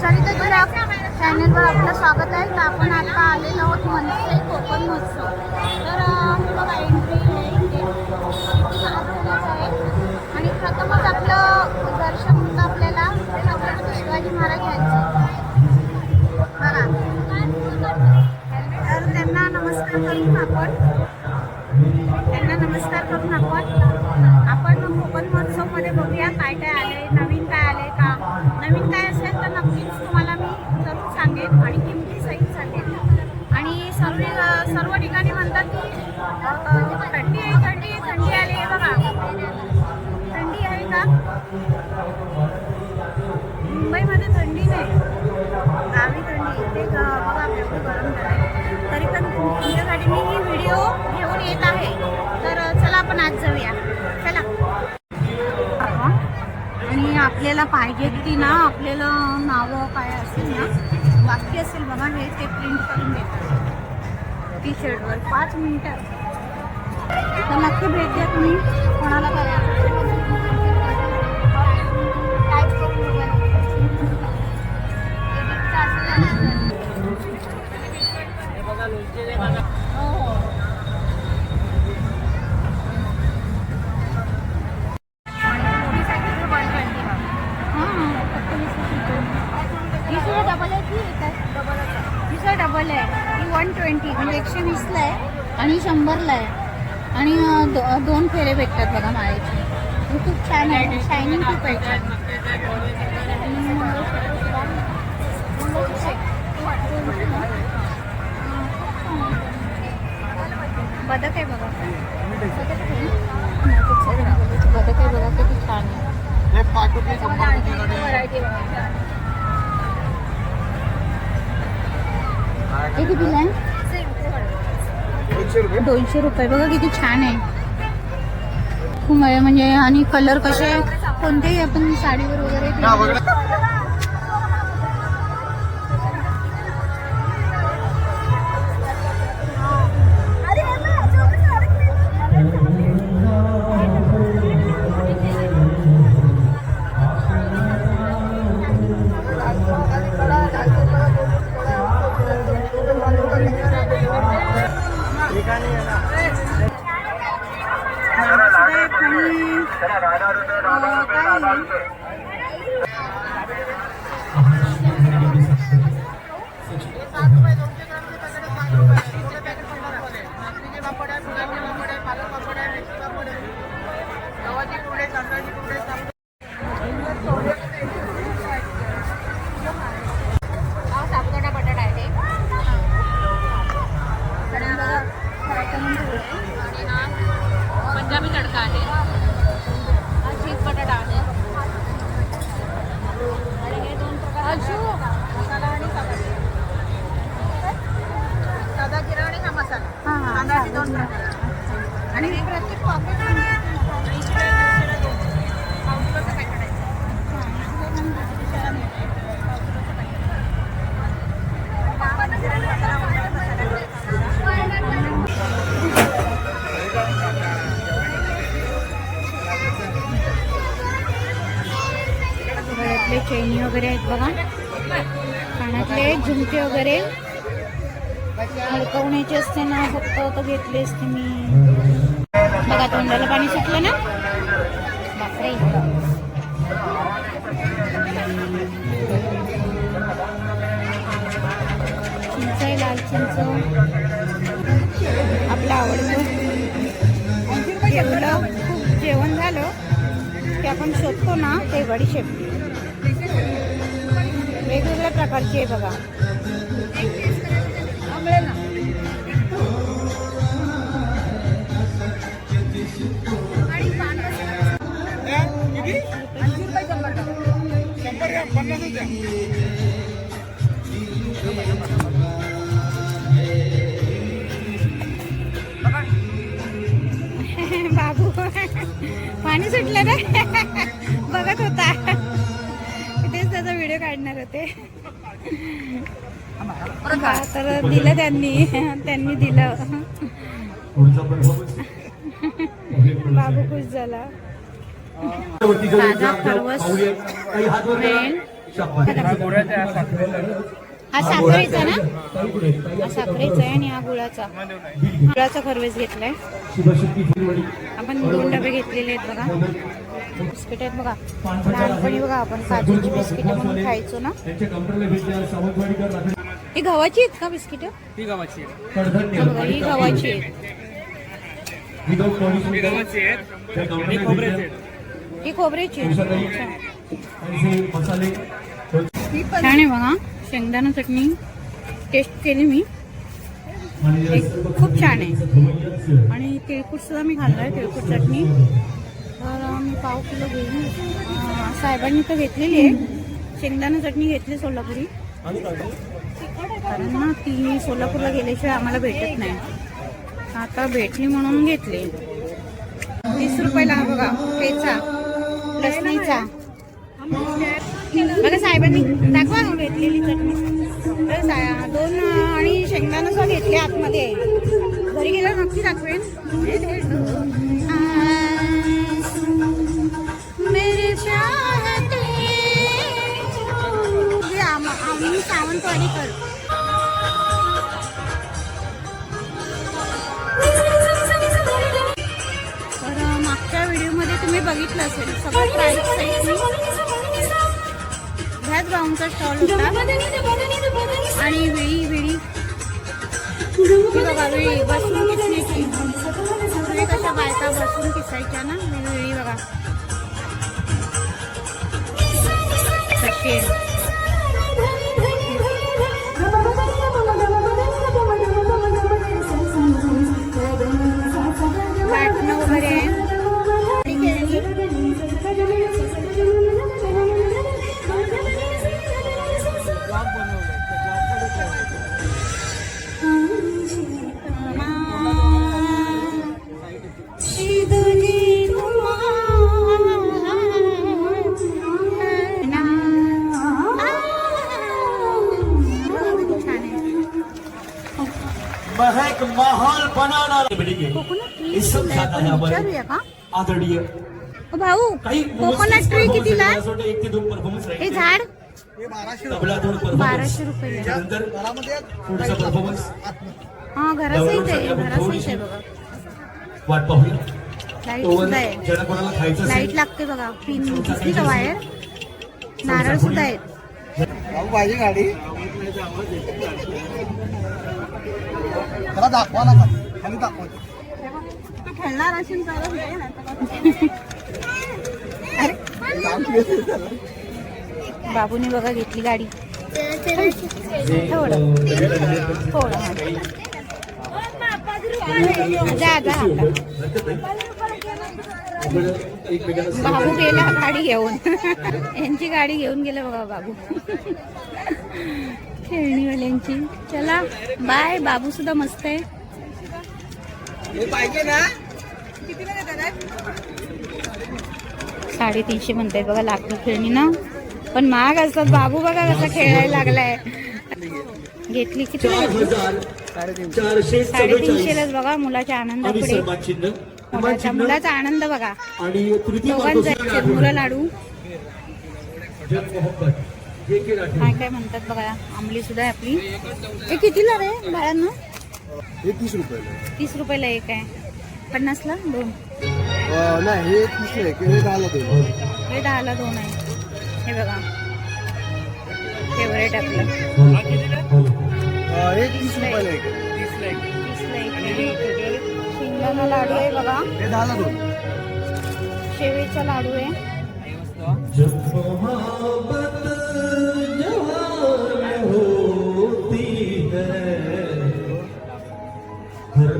सरिता जुलाब चॅनलवर आपलं स्वागत आहे. तर आपण आता आलेलो आहोत मनसे कोकण महोत्सव. तर बघा एंट्री आहे आणि प्रथमच आपलं दर्शन होतं आपल्याला. छत्रपती शिवाजी महाराज यांचं बघा. तर त्यांना नमस्कार करून आपण त्यांना नमस्कार करून आपण आपण कोकण महोत्सवमध्ये बघतो आणि किमती सहित सांगेन आणि सर्व सर्व ठिकाणी म्हणतात की थंडी आहे थंडी थंडी आली आहे बघा. थंडी आहे का? मुंबईमध्ये थंडी नाही. गावी थंडी ते बघा एवढं गरम झालं तरी पण तुमच्यासाठी मी ही व्हिडिओ घेऊन येत आहे. तर चला आपण आज जाऊया. चला. आणि आपल्याला पाहिजे ती ना आपल्याला नावं काय असेल ना वाक्य असेल बघा, हे ते प्रिंट करून देतात. टी शर्टवर पाच मिनटं. तर नक्की भेट द्या तुम्ही. कोणाला बघा. वन ट्वेंटी म्हणजे एकशे वीसला आहे आणि शंभरला आहे. आणि दो- दोन फेरे भेटतात बघा माळेचे. हे खूप छान आहे. शायनिंग खूप आहे. बदक आहे बघा. बदक आहे बघा. किती छान आहे शंभर रुपये हे कितीला आहे दोनशे रुपये. बघा किती छान आहे. खूप म्हणजे आणि कलर कसे कोणतेही आपण साडीवर वगैरे हा, ते- बघा. साबुदाणा आपले चैनी वगैरे आहेत बघा. कानातले झुमके वगैरे. हलकवण्याचे असते ना फक्त तर घेतले असते मी. बघा तोंडाला पाणी सुटलं ना? बापरे. चिंच आहे लाल चिंच. आपलं आवडलं जेवलं खूप जेवण झालं. की आपण शोधतो ना ते वडीशेप वेगवेगळ्या प्रकारची आहे बघा. बाबू पाणी सुटलं ना बघत होता. व्हिडिओ काढणार होते. तर दिलं त्यांनी. त्यांनी दिलं. बाबू खुश झाला. खरवस मेन हा साखरेचा. हा ना? हा साखरेचा आहे आणि हा गुळाचा. गुळाचा खरवेज घेतलाय. आपण दोन डबे घेतलेले आहेत बघा. बिस्किट आहेत बघा. लहानपणी बघा आपण काजूची बिस्किट म्हणून खायचो ना. ही गव्हाची आहेत का बिस्किट? ती गव्हाची ही गव्हाची आहेत. ही खोबऱ्याची ही आहे बघा. शेंगदाणा चटणी टेस्ट केली मी. खूप छान आहे. आणि तिळकुट सुद्धा मी खाल्लं आहे तिळकुट चटणी. तर मी पाव किलो घेईन साहेबांनी तर घेतलेली आहे. शेंगदाणा चटणी घेतली सोलापुरी. कारण ना ती सोलापूरला गेल्याशिवाय आम्हाला भेटत नाही. आता भेटली म्हणून घेतली. तीस रुपयाला बघा पेचा लसणीचा. साहेबांनी दाखवा ना घेतलेली चटणी. तर सा- दोन आणि शेंगदाणा सुद्धा घेतले आतमध्ये. घरी गेल्यावर नक्की दाखवेन. मेरे हो. आम्ही सावंतवाडी कर. मागच्या व्हिडिओमध्ये तुम्ही बघितलं असेल सगळं प्राईस साईडनी ह्याच गाऊनचा स्टॉल होता आणि विळी विळी ही बघा विळी बसून किसण्याची पूर्वी कशा बायका बसून किसायच्या ना ही विळी बघा है का? आदरणीय भाऊ काही कोकोनट ट्री कितीला एक ते दोन परफॉर्मन्स हे झाड? बाराशे रुपये. पुढचा परफॉर्मन्स हा घरासहित आहे घरासहित आहे बघा. वाट पाहूया. लाइट सुद्धा आहे. लाइट लागते बघा. पिन दिसली का वायर नारळ सुद्धा आहेत पाहिजे गाडी. दाखवा ना खाली दाखवा. खेळणार असेल बाबूने बघा घेतली गाडी. थोडं थोडं जा जा आता. बाबू गेला गाडी घेऊन. यांची गाडी घेऊन गेला बघा बाबू. खेळणीवाल्यांची. चला बाय बाबू सुद्धा मस्त आहे. पाहिजे ना? साडेतीनशे म्हणतायत बघा लाकडी खेळणी ना. पण महाग असतात बाबू बघा कसा खेळायला लागलाय. घेतली किती? साडेतीनशेलाच बघा मुलाच्या आनंदापुढे. मुलाचा आनंद बघा. दोघांचा मुलं लाडू. काय काय म्हणतात बघा आंबली सुद्धा आहे आपली. हे कितीला रे बाळांना? तीस रुपयाला एक आहे. पन्नासला? दोन. नाही हे तीस आहे हे दहाला दोन. हे दहाला दोन आहे. हे बघा. फेवरेट आपलं. हे तीस रुपयाला एक. तीसला एक आहे. शेंगदाणा लाडू आहे बघा. हे दहाला दोन. शेवेचा लाडू आहे. जब मोहब्बत जवान होती है। हर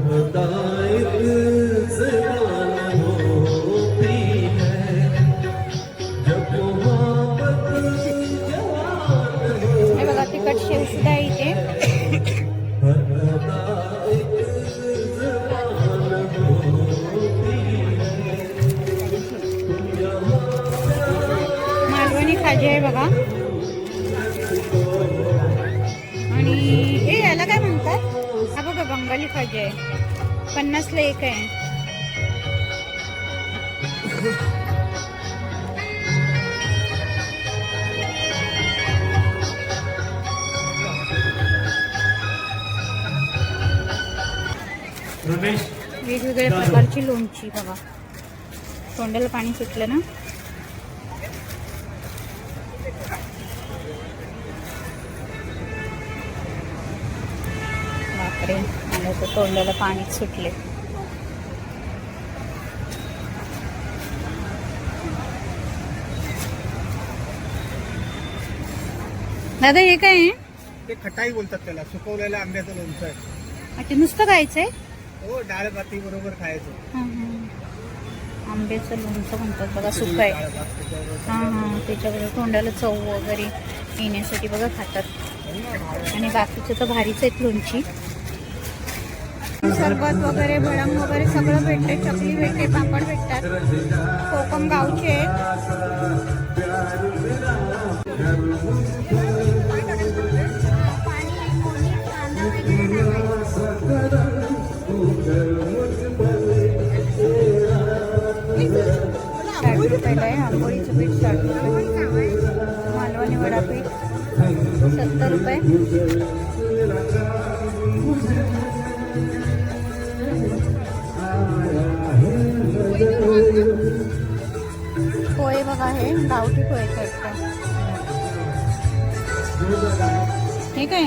तिखट शेवसुद्धा इथे. मालवणी खाजी आहे बघा. आणि हे याला काय म्हणतात? हा बघा बंगाली खाजी आहे. पन्नासला एक आहे. वेगवेगळ्या प्रकारची लोणची बघा. तोंडाला पाणी सुटलं ना? बापरे तर तोंडाला पाणीच सुटले दादा हे काय आहे? ते खटाई बोलतात त्याला सुकवलेल्या आंब्याचं लोणचं आहे. अच्छा नुसतं खायचंय? हो डाळ भाती बरोबर खायचं. आंब्याचं लोणचं म्हणतात बघा सुक आहे. त्याच्याबरोबर. हा हा. त्याच्याकडे तोंडाला चव वगैरे येण्यासाठी बघा खातात. आणि बाकीचं तर भारीच आहेत लोणची. सरबत वगैरे भडंग वगैरे सगळं भेटते चकली भेटते पापड भेटतात. कोकम गावचे. आहेत रुपयाला आहे. आंबोळीचं पीठ साठ रुपये मालवणी वडापीठ सत्तर रुपये पोहे बघा हे गावठी पोहे वाटतं हे काय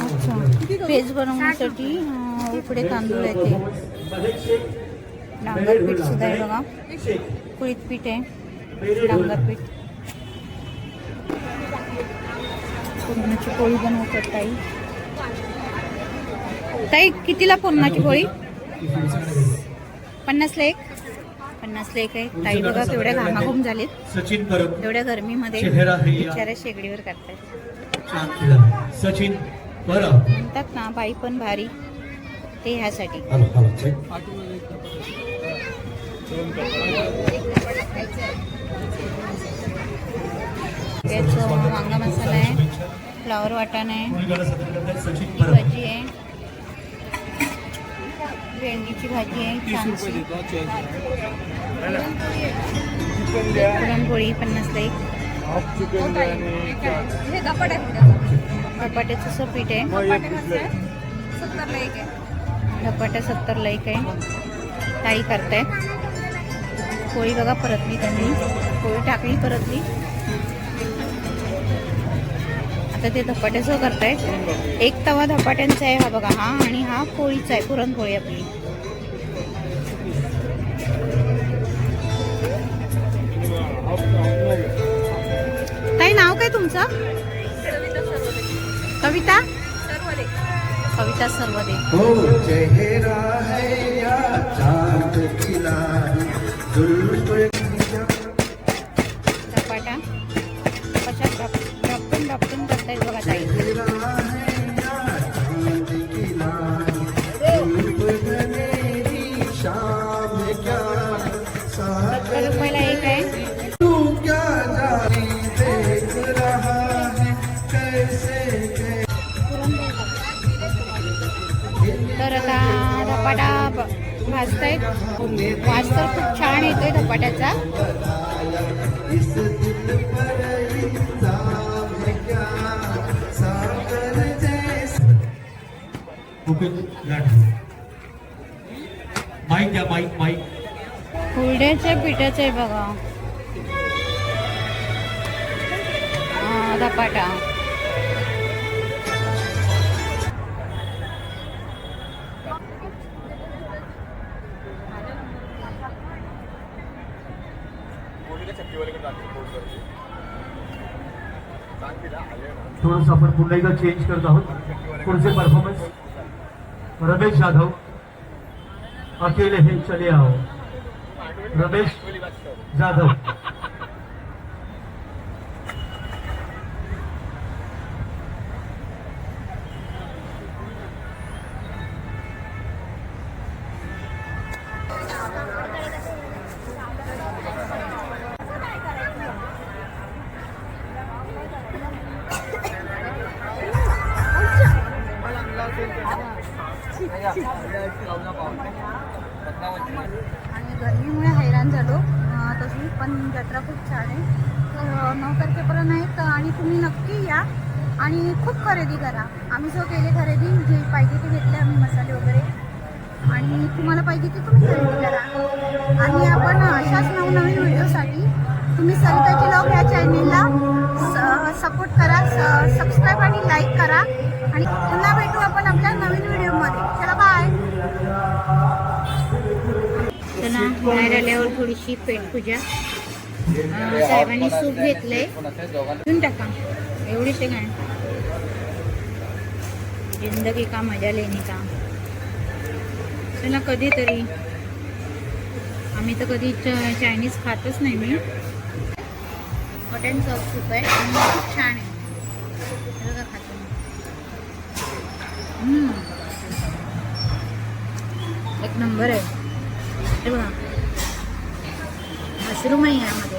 अच्छा. पेज बनवण्यासाठी अं, उकडे तांदूळ येते डांगर पीठ सुद्धा आहे बघा. कुळीत पीठ आहे. डांगर पीठ. पूर्णाची पोळी बनवतात ताई. ताई कितीला पूर्णाची पोळी? पन्नासला एक? पन्नासला एक आहे. ताई बघा केवढ्या घामाघूम झालेत. एवढ्या गरमीमध्ये बिचाऱ्या शेगडीवर करतायत. सचिन परब म्हणतात ना बाई पण भारी. ते ह्यासाठी. वांगा मसाला आहे फ्लावर वाटाणा आहे भाजी आहे भेंडीची भाजी आहे छानशी पुरणपोळी पन्नासला एक. धपाट्याचं पीठ आहे. धपाट्या सत्तरला एक आहे. ताई करताय. पोळी बघा परतली त्यांनी. पोळी टाकली परतली आता ते धपाट्याचं करतायत. एक तवा धपाट्यांचा आहे हा बघा. हा आणि हा पोळीचा आहे. पुरणपोळी आपली. काय तुमचं? कविता कविता सर्वदे. भाजतायत वास तर खूप छान येतोय धपाट्याचा. इस दिल पर इल्जाम हा, थोडंसं आपण पुन्हा एकदा चेंज करत आहोत. पुढचे परफॉर्मन्स रमेश जाधव. अकेले हे चले आहो. रमेश जाधव. आणि गर्मीमुळे हैराण झालो. तशी पण जत्रा खूप छान आहे. तर नऊ तारखेपर्यंत आहेत आणि तुम्ही नक्की या आणि खूप खरेदी करा. आम्ही जो केली खरेदी जे पाहिजे ते घेतले आम्ही मसाले वगैरे. आणि तुम्हाला पाहिजे ते तुम्ही खरेदी करा. आणि आपण अशाच नवनवीन व्हिडिओसाठी तुम्ही सरिताची लॉग ह्या चॅनेलला सपोर्ट करा सबस्क्राईब आणि लाईक करा. आणि पुन्हा भेटू आपण आपल्या नवीन व्हिडिओमध्ये. चला बाय चला बाहेर आल्यावर थोडीशी पेटपूजा. अं, साहेबांनी सूप घेतलंय. घेऊन टाका. एवढीच आहे काय? जिंदगी का मजा लेणी का? चला कधीतरी. आम्ही तर कधी च- चायनीज खातच नाही मी हॉट अँड सॉफ्ट सूप आहे आणि खूप छान आहे. हे बघा खातो एक नंबर आहे. हे बघा. मशरूम आहे यामध्ये.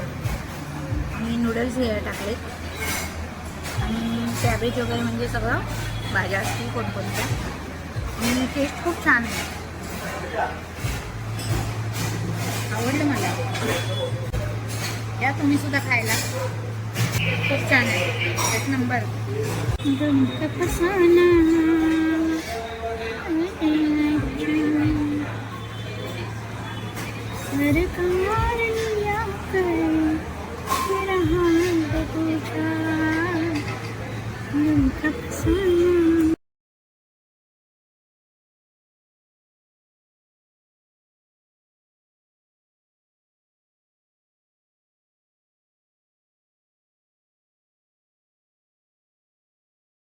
आणि नूडल्स हे टाकलेत आणि कॅबेज वगैरे म्हणजे सगळं भाज्या असतील कोणकोणत्या. आणि टेस्ट खूप छान आहे. आवडलं मला. या तुम्ही सुद्धा खायला. खूप छान आहे. एक नंबर. सरकार लिया कर मेरा हाथ पूछा दिल का फसाना